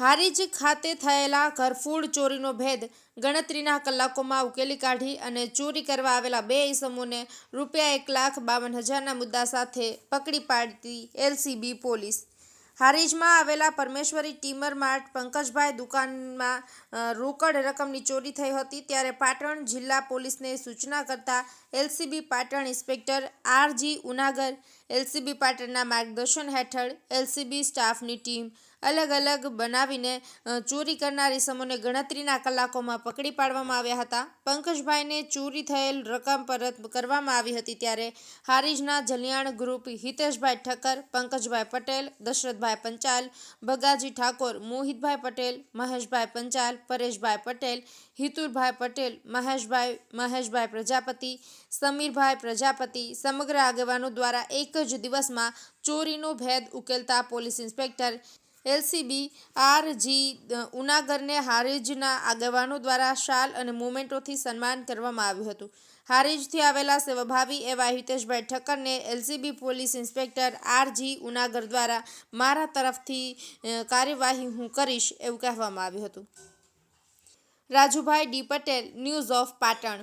હારીજ ખાતે થયેલા ઘરફૂડ ચોરીનો ભેદ ગણતરીના કલાકોમાં ઉકેલી કાઢી અને ચોરી કરવા આવેલા બે ઇસમોને રૂપિયા એક લાખ બાવન હજારના મુદ્દા સાથે પકડી પાડતી એલસીબી પોલીસ. હારીજમાં આવેલા પરમેશ્વરી ટીમર માર્ટ પંકજભાઈ દુકાનમાં રોકડ રકમની ચોરી થઈ હતી ત્યારે પાટણ જિલ્લા પોલીસને સૂચના કરતા LCB Patan inspector R G Unagar, LCB પાટણના માર્ગદર્શન હેઠળ એલસીબી સ્ટાફની ટીમ અલગ અલગ બનાવીને ચોરી કરનાર ઇસમોને ગણતરીના કલાકોમાં પકડી પાડવામાં આવ્યા હતા. પંકજભાઈને ચોરી થયેલ રકમ પરત કરવામાં આવી હતી ત્યારે હારીજના જલિયાણ ગ્રુપ હિતેશભાઈ ઠક્કર, પંકજભાઈ પટેલ, દશરથભાઈ પંચાલ ભગાજી ઠાકોર, મોહિતભાઈ પટેલ, મહેશભાઈ પંચાલ, પરેશભાઈ પટેલ, હિતુરભાઈ પટેલ, મહેશભાઈ મહેશભાઈ પ્રજાપતિ, સમીરભાઈ પ્રજાપતિ સમગ્ર આગેવાનો દ્વારા એક જ દિવસમાં ચોરીનો ભેદ ઉકેલતા police inspector LCB, R G ઉનાગરને હારીજના આગેવાનો દ્વારા શાલ અને મોમેન્ટોથી સન્માન કરવામાં આવ્યું હતું. હારીજથી આવેલા સેવાભાવી એવા Hiteshbhai ઠક્કરને LCB police inspector R G Unagar દ્વારા મારા તરફથી કાર્યવાહી હું કરીશ એવું કહેવામાં આવ્યું હતું. Rajubhai D Patel, news of Patan.